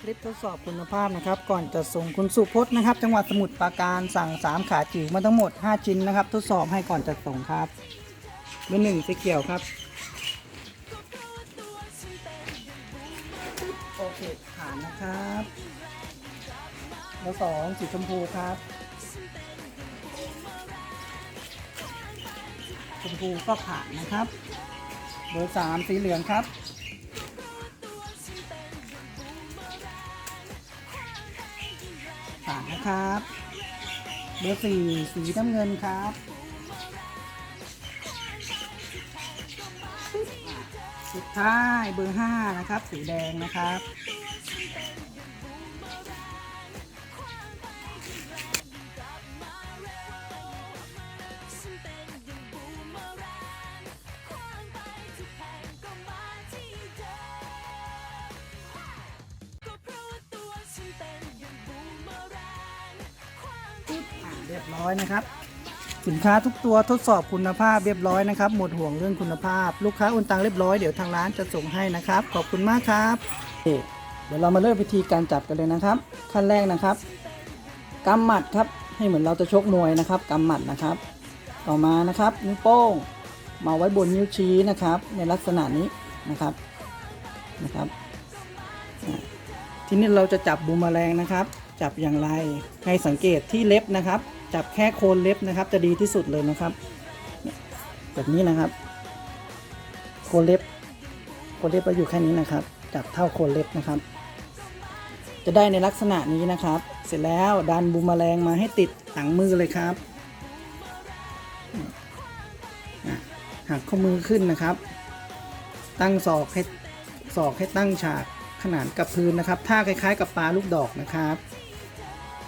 คลิปทดสอบคุณภาพนะครับ ก่อนจะส่งคุณสุพจน์นะครับ จังหวัดสมุทรปราการสั่ง 3 ขาจิ๋วมาทั้งหมด 5 ชิ้นนะครับ ทดสอบให้ก่อนจะส่งครับเบอร์หนึ่งสีเขียวครับโอเคผ่านนะครับแล้วสองสีชมพูครับชมพูก็ผ่านนะครับ เบอร์สามสีเหลืองครับ ผ่านนะครับ เบอร์สี่สีน้ำเงินครับสุดท้ายเบอร์ห้านะครับ สีแดงนะครับ เรียบร้อยนะครับ สินค้าทุกตัวทดสอบคุณภาพเรียบร้อยนะครับ หมดห่วงเรื่องคุณภาพ ลูกค้าโอนตังเรียบร้อยเดี๋ยวทางร้านจะส่งให้นะครับ ขอบคุณมากครับเดี๋ยวเรามาเริ่มวิธีการจับกันเลยนะครับ ขั้นแรกนะครับกำหมัดครับให้เหมือนเราจะชกมวยนะครับกำหมัดนะครับ ต่อมานะครับนิ้วโป้งมาไว้บนนิ้วชี้นะครับ ในลักษณะนี้นะครับนะครับ ทีนี้เราจะจับบูมแมลงนะครับ จับอย่างไรให้สังเกตที่เล็บนะครับ จับแค่โคนเล็บนะครับ จะดีที่สุดเลยนะครับ แบบนี้นะครับ โคนเล็บ โคนเล็บเราอยู่แค่นี้นะครับ จับเท่าโคนเล็บนะครับ จะได้ในลักษณะนี้นะครับ เสร็จแล้วดันบูมแมลงมาให้ติดหลังมือเลยครับหักข้อมือขึ้นนะครับ ตั้งศอกให้ศอกให้ตั้งฉากขนานกับพื้นนะครับท่าคล้ายๆ กับปลาลูกดอกนะครับ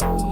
Bye.